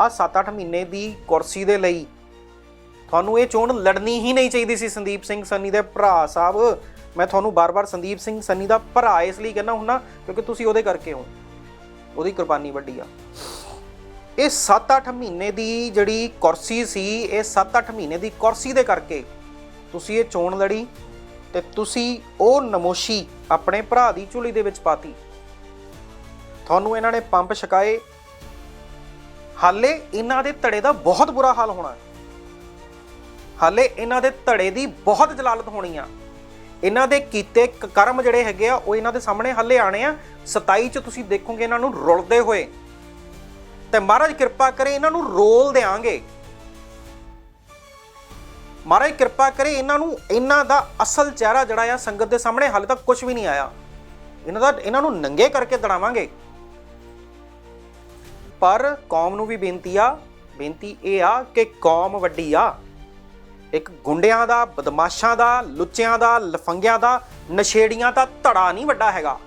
ਆ 7-8 ਮਹੀਨੇ ਦੀ ਕੁਰਸੀ ਦੇ ਲਈ ਤੁਹਾਨੂੰ ਇਹ ਚੋਣ ਲੜਨੀ ਹੀ ਨਹੀਂ ਚਾਹੀਦੀ ਸੀ ਸੰਦੀਪ ਸਿੰਘ ਸੰਨੀ ਦੇ ਭਰਾ ਸਾਹਿਬ। ਮੈਂ ਤੁਹਾਨੂੰ ਬਾਰ-ਬਾਰ ਸੰਦੀਪ ਸਿੰਘ ਸੰਨੀ ਦਾ ਭਰਾ ਇਸ ਲਈ ਕਹਿੰਦਾ ਹੁੰਨਾ ਕਿਉਂਕਿ ਤੁਸੀਂ ਉਹਦੇ ਕਰਕੇ ਹੋ। ਉਹਦੀ ਕੁਰਬਾਨੀ ਵੱਡੀ ਆ। ਇਹ 7-8 ਮਹੀਨੇ ਦੀ ਜਿਹੜੀ ਕੁਰਸੀ ਸੀ, ਇਹ 7-8 ਮਹੀਨੇ ਦੀ ਕੁਰਸੀ ਦੇ ਕਰਕੇ ਤੁਸੀਂ ਇਹ ਚੋਣ ਲੜੀ ਤੇ ਤੁਸੀਂ ਉਹ ਨਮੋਸ਼ੀ ਆਪਣੇ ਭਰਾ ਦੀ ਝੁਲੀ ਦੇ ਵਿੱਚ ਪਾਤੀ। ਤੁਹਾਨੂੰ ਇਹਨਾਂ ਨੇ ਪੰਪ ਛਕਾਏ ਹਾਲੇ ਇਹਨਾਂ ਦੇ ਧੜੇ ਦਾ ਬਹੁਤ ਬੁਰਾ ਹਾਲ ਹੋਣਾ ਹਾਲੇ ਇਹਨਾਂ ਦੇ ਧੜੇ ਦੀ ਬਹੁਤ ਜਲਾਲਤ ਹੋਣੀ ਆ। ਇਹਨਾਂ ਦੇ ਕੀਤੇ ਕਰਮ ਜਿਹੜੇ ਹੈਗੇ ਆ, ਉਹ ਇਹਨਾਂ ਦੇ ਸਾਹਮਣੇ ਹਾਲੇ ਆਣੇ ਆ। 27 ਚ ਤੁਸੀਂ ਦੇਖੋਗੇ ਇਹਨਾਂ ਨੂੰ ਰੁਲਦੇ ਹੋਏ। ਤੇ ਮਹਾਰਾਜ ਕਿਰਪਾ ਕਰੇ ਇਹਨਾਂ ਨੂੰ ਰੋਲ ਦੇਾਂਗੇ ਮਹਾਰਾਜ ਕਿਰਪਾ ਕਰੇ ਇਹਨਾਂ ਨੂੰ ਇਹਨਾਂ ਦਾ ਅਸਲ ਚਿਹਰਾ ਜਿਹੜਾ ਆ ਸੰਗਤ ਦੇ ਸਾਹਮਣੇ ਹਾਲੇ ਤੱਕ ਕੁਝ ਵੀ ਨਹੀਂ ਆਇਆ। ਇਹਨਾਂ ਦਾ, ਇਹਨਾਂ ਨੂੰ ਨੰਗੇ ਕਰਕੇ ਦੜਾਵਾਂਗੇ। ਪਰ ਕੌਮ ਨੂੰ ਵੀ ਬੇਨਤੀ ਆ, ਬੇਨਤੀ ਇਹ ਆ ਕਿ ਕੌਮ ਵੱਡੀ ਆ। ਇੱਕ ਗੁੰਡਿਆਂ ਦਾ, ਬਦਮਾਸ਼ਾਂ ਦਾ, ਲੁੱਚਿਆਂ ਦਾ, ਲਫੰਗਿਆਂ ਦਾ, ਨਸ਼ੇੜੀਆਂ ਦਾ ਧੜਾ ਨਹੀਂ ਵੱਡਾ ਹੈਗਾ।